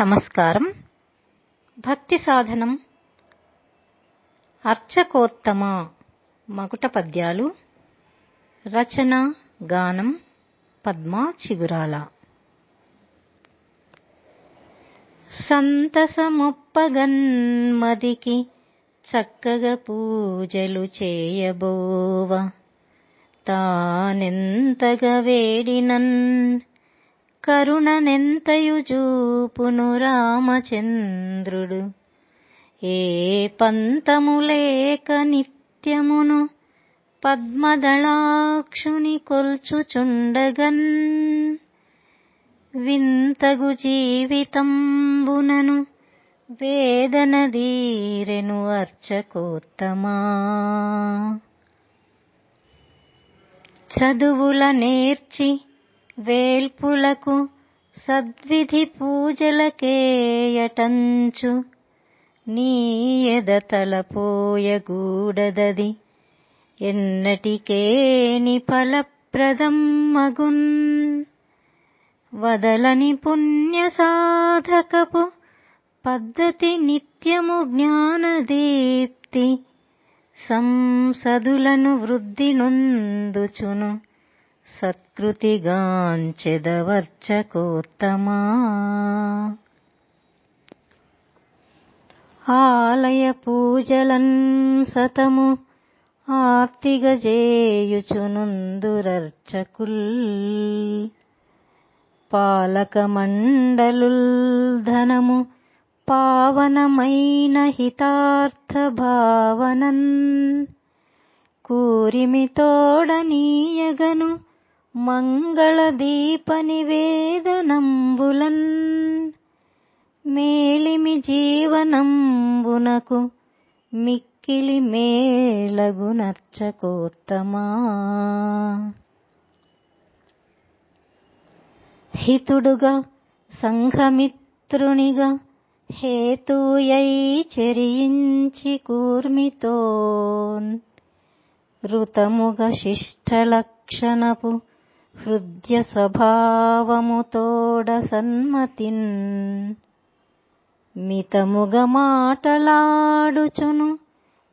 నమస్కారం. భక్తి సాధనం. అర్చకోత్తమ మకుట పద్యాలు రచన గానం పద్మా చిగురాల. సంతసముప్పగన్మదికి చక్కగా పూజలు చేయబోవ. తానెంతగా వేడినన్ కరుణనెంతయు చూపును రామచంద్రుడు. ఏ పంతములేక నిత్యమును పద్మదళాక్షుని కొల్చుచుండగన్. వింతగు జీవితంబునను వేదనదీరెను అర్చకోత్తమా. చదువుల నేర్చి వేల్పులకు సద్విధి పూజలకేయటంచు. నీ ఎద తలపోయగూడదది. ఎన్నటికేని ఫలప్రదం మగున్. వదలని పుణ్య సాధకపు పద్ధతి నిత్యము జ్ఞానదీప్తి. సంసదులను వృద్ధి నొందుచును సత్కృతిగాంచెదవర్చకోత్తమా ఆలయ పూజలన్ సతము ఆర్తిగజేయుచునుందురర్చకుల్. పాలకమండలుల్ ధనము పావనమైన హితార్థ భావనన్ కూరిమితోడనీయగను మంగళ దీప నివేదనంబులన్ మేలిమి జీవనంబునకు మిక్కిలి మేలగునర్చకోత్తమా హితుడుగా సంఘమిత్రునిగా హేతుయై చెరించి కూర్మితోన్ ఋతముగ శిష్టలక్షణపు హృద్య స్వభావముతోడ సన్మతిన్ మితముగ మాటలాడుచును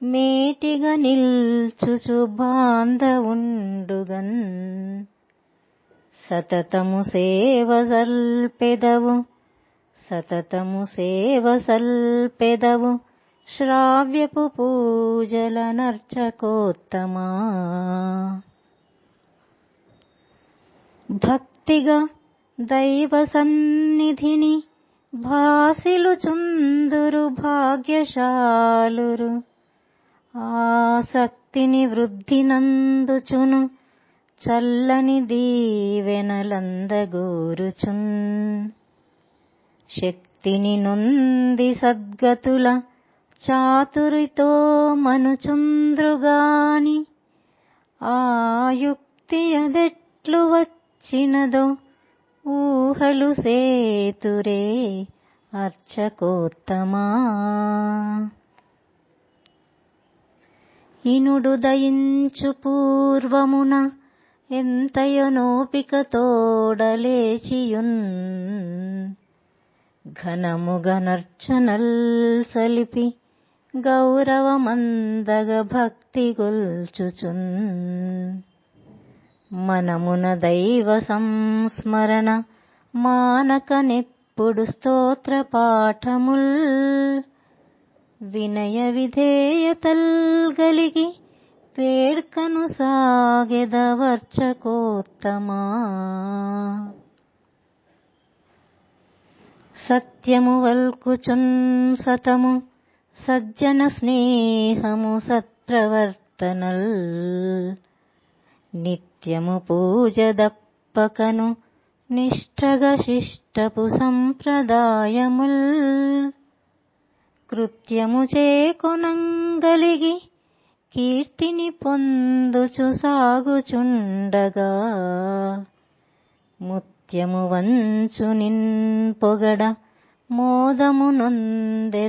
మేటిగ నిల్చుచు బాంధవుండుగన్. సతతము సేవ సల్పెదవు సతతము సేవ సల్పెదవు శ్రావ్యపు పూజల నర్చకోత్తమా భక్తిగా దైవ సన్నిధిని భాసిలు చుందురు భాగ్యశాలురు. ఆసక్తిని వృద్ధి నందుచును చల్లని దీవెనలందగూరుచున్. శక్తిని నొంది సద్గతుల చాతురితో మనుచుంద్రుగాని ఆయుక్తి అదెట్లు వచ్చినదో ఊహలు సేతురే అర్చకోత్తమా. ఇనుడు దయించు పూర్వమున ఎంతయో నోపికతోడలేచియున్ ఘనముగనర్చనల్ సలిపి గౌరవమందగ భక్తి గొల్చుచున్. మనమున దైవ సంస్మరణ. మానకనెప్పుడు స్తోత్ర పాఠముల్. వినయ విధేయతల్ గలిగి పేడ్కను సాగెదవర్చకోత్తమా. సత్యము వల్కుచున్ సతము సజ్జన స్నేహము సత్ప్రవర్తనల్. నిత్యము పూజ దప్పకను నిష్ఠగ శిష్టపు సంప్రదాయముల్. కృత్యము చేకొనంగలిగి కీర్తిని పొందుచు సాగుచుండగా. ముత్యము వంచు నిన్ పొగడ మోదము నొందెదవర్చకోత్తమా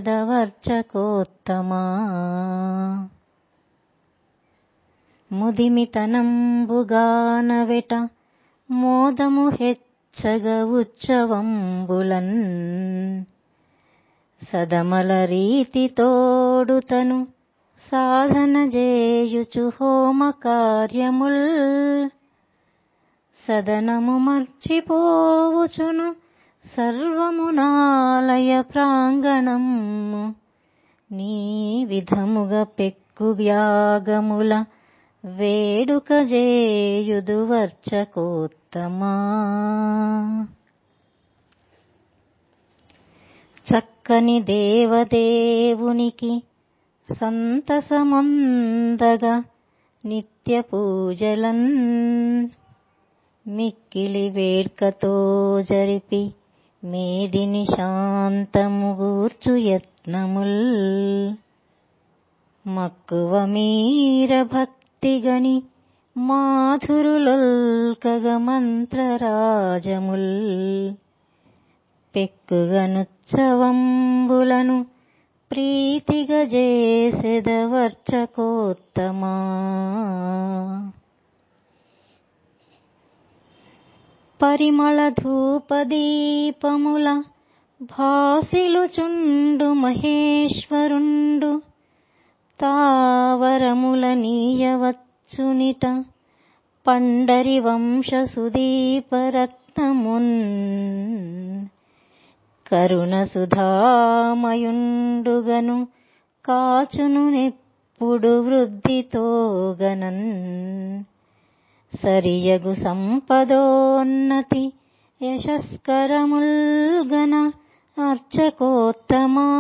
ముదిమితనంబుగానవెట మోదము హెచ్చగ మెచ్చగ ఉత్సవంబులన్ సదమల రీతి తోడుతను సాధన జేయుచు హోమ కార్యముల్ సదనము మర్చిపోవుచును సర్వమునాలయ ప్రాంగణము నీ విధముగ పెక్కు వ్యాగముల వేడుక జేయుదువర్చకోత్తమా చక్కని దేవదేవునికి సంతసమందగా నిత్య పూజలన్ మిక్కిలి వేడ్కతో జరిపి మేదిని శాంతము గూర్చు యత్నముల్ మక్కువ మీర భక్తి భక్తిగని మాధురులొల్కగ మంత్రరాజముల్ పెక్కుగనుత్సవంబులను ప్రీతిగ చేసెదవర్చకోత్తమా పరిమళ ధూపదీపముల భాసిలుచుండు మహేశ్వరుండు వరములనీయవచ్చునిట పండరి వంశ సుదీపరత్నమున్ కరుణ సుధామయుండుగను కాచును నెప్పుడు వృద్ధితోగనన్. సరియగు సంపదోన్నతి యశస్కరముల్గన అర్చకోత్తమా.